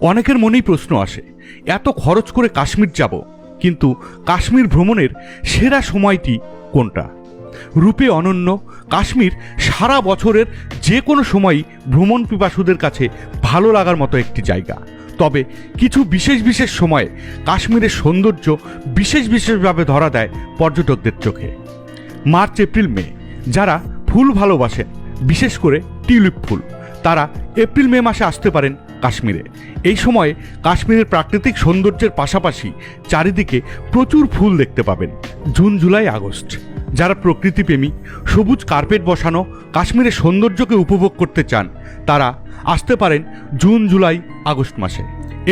অনেকের মনেই প্রশ্ন আসে, এত খরচ করে কাশ্মীর যাব, কিন্তু কাশ্মীর ভ্রমণের সেরা সময়টি কোনটা? রূপে অনন্য, কাশ্মীর সারা বছরের যে কোনো সময়ই ভ্রমণ পিপাসুদের কাছে ভালো লাগার মতো একটি জায়গা। তবে কিছু বিশেষ বিশেষ সময়ে কাশ্মীরের সৌন্দর্য বিশেষ বিশেষভাবে ধরা দেয় পর্যটকদের চোখে। মার্চ, এপ্রিল, মে, যারা ফুল ভালোবাসেন, বিশেষ করে টিউলিপ ফুল, তারা এপ্রিল, মে মাসে আসতে পারেন কাশ্মীরে। এই সময়ে কাশ্মীরের প্রাকৃতিক সৌন্দর্যের পাশাপাশি চারিদিকে প্রচুর ফুল দেখতে পাবেন, জুন, জুলাই, আগস্ট। যারা প্রকৃতিপ্রেমী, সবুজ কার্পেট বসানো কাশ্মীরের সৌন্দর্যকে উপভোগ করতে চান, তারা আসতে পারেন জুন, জুলাই, আগস্ট মাসে।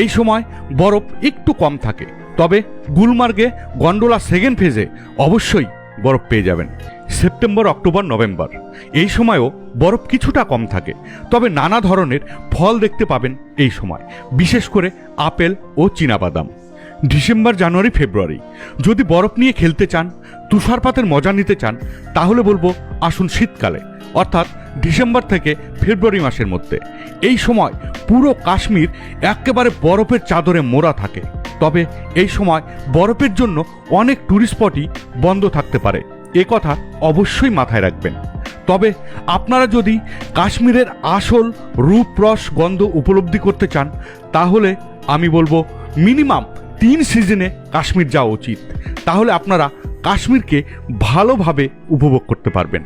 এই সময় বরফ একটু কম থাকে, তবে গুলমার্গে গন্ডোলা সেকেন্ড ফেজে অবশ্যই বরফ পেয়ে যাবেন। September, October, November. এই সময়ও বরফ কিছুটা কম থাকে, তবে নানা ধরনের ফল দেখতে পাবেন এই সময়, বিশেষ করে আপেল ও চীনাবাদাম। December, January, February. যদি বরফ নিয়ে খেলতে চান, তুষারপাতের মজা নিতে চান, তাহলে বলব আসুন শীতকালে, অর্থাৎ ডিসেম্বর থেকে ফেব্রুয়ারি মাসের মধ্যে। এই সময় পুরো কাশ্মীর একেবারে বরফের চাদরে মোড়া থাকে। তবে এই সময় বরফের জন্য অনেক ট্যুরিস্ট স্পটই বন্ধ থাকতে পারে। এ কথা অবশ্যই মাথায় রাখবেন। তবে আপনারা যদি কাশ্মীরের আসল রূপ রস গন্ধ উপলব্ধি করতে চান, তাহলে আমি বলব মিনিমাম তিন সিজনে কাশ্মীর যাওয়া উচিত। তাহলে আপনারা কাশ্মীরকে ভালোভাবে উপভোগ করতে পারবেন।